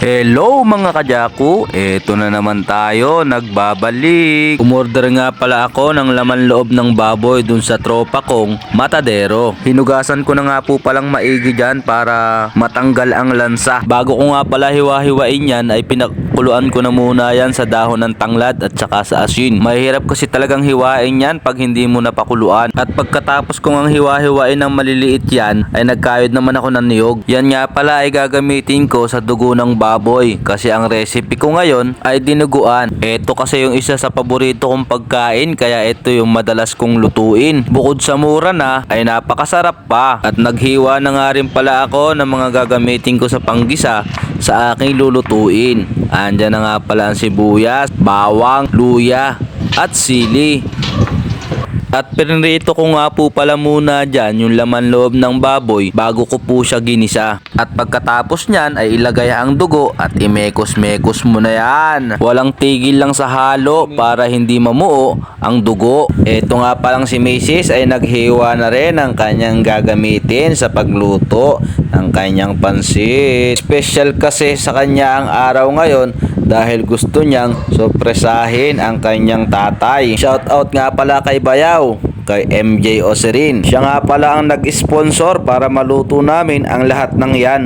Hello mga kajaku, eto na naman tayo, nagbabalik. Umorder nga pala ako ng laman loob ng baboy dun sa tropa kong matadero. Hinugasan ko na nga po palang maigi dyan para matanggal ang lansa. Bago ko nga pala hiwa-hiwain yan ay pinakuluan ko na muna yan sa dahon ng tanglad at saka sa asin. Mahirap kasi talagang hiwain yan pag hindi mo napakuluan. At pagkatapos kong ang hiwa-hiwain ng maliliit yan ay nagkayod naman ako ng niyog. Yan nga pala ay gagamitin ko sa dugo ng baboy kasi ang recipe ko ngayon ay dinuguan. Ito kasi yung isa sa paborito kong pagkain kaya ito yung madalas kong lutuin. Bukod sa mura na ay napakasarap pa at naghiwa na nga rin pala ako ng mga gagamitin ko sa panggisa sa aking lulutuin. Andyan na nga pala ang sibuyas, bawang, luya at sili. At pinrito ko nga po pala muna dyan yung laman loob ng baboy bago ko po siya ginisa. At pagkatapos nyan ay ilagay ang dugo at imekos-mekos mo na yan. Walang tigil lang sa halo para hindi mamuo ang dugo. Ito nga palang si Mrs. ay naghiwa na rin ang kanyang gagamitin sa pagluto ng kanyang pansit. Special kasi sa kanya ang araw ngayon dahil gusto niyang sorpresahin ang kanyang tatay. Shout out nga pala kay Bayaw, kay MJ Oserin. Siya nga pala ang nag-sponsor para maluto namin ang lahat ng yan.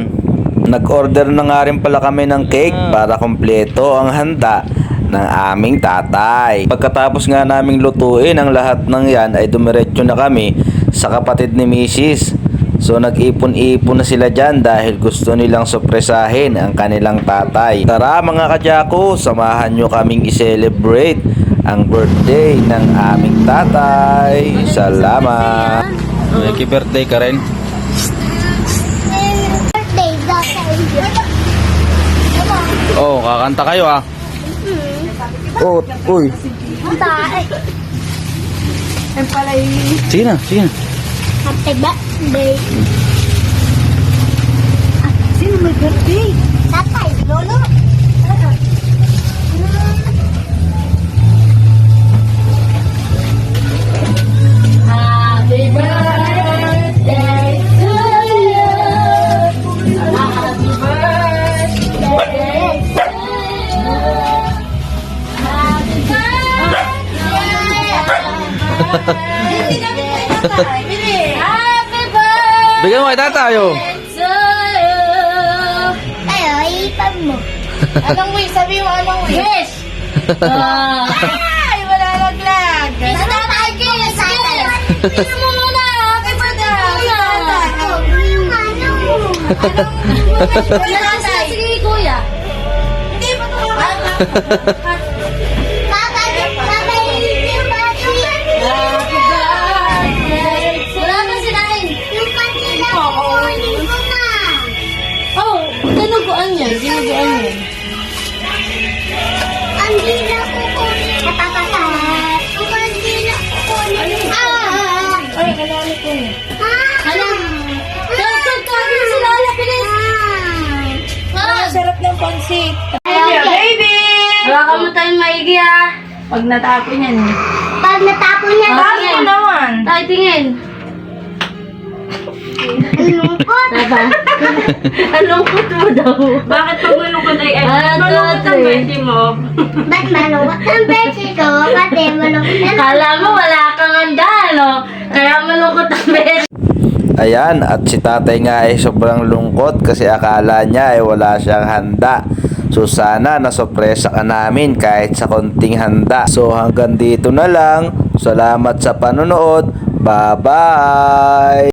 Nag-order na nga rin pala kami ng cake para kompleto ang handa ng aming tatay. Pagkatapos nga naming lutuin ang lahat ng yan ay dumiretso na kami sa kapatid ni Mrs. So nag-ipon-ipon na sila dyan dahil gusto nilang sorpresahin ang kanilang tatay. Tara mga kadyako, samahan nyo kaming i-celebrate ang birthday ng aming tatay. Salamat! Happy birthday ka rin. Oh, kakanta kayo ah. Oh, uy. pala yung Sige na, sige na. Happy birthday. sino may birthday? Tatay, lolo. Happy birthday to you. Happy birthday to you. Happy birthday. Happy birthday Bigyan mo kay tatayo. to you. Tayo, ipag mo. Anong wish? Sabi mo anong wish? Wish! Ah. Ay, wala laglag. Sa tatay, kiss, kiss. Kiss mo muna. Happy birthday. Kuya. Oh, yung ano. Kuya tatay. Sige, kuya. Hindi pa ito. Ang dila ko kunin. Katatatat. Ang kandila ko kunin. Ah! Ay, kalala ko niya. Ah! Ano? Kaya kagkagin si Lala, bilis. Ah! Sarap ng pansit. baby! Hawakan mo tayong maigi ah. Pag natapon yan. Pag natapon Ah, tingin. naman. Tayo tingin. Lungkot. Diba? Anong kuto mo daw? Bakit pag malungkot ay ay Ah, malungkot ang besi mo? Ba't malungkot ang beses ko? Kasi malungkot ang Kala mo wala kang handa, no? Kaya malungkot ang beses. Ayan, at si tatay nga ay sobrang lungkot kasi akala niya ay wala siyang handa. So sana nasopresa ka namin kahit sa konting handa. So hanggang dito na lang. Salamat sa panonood. Bye-bye!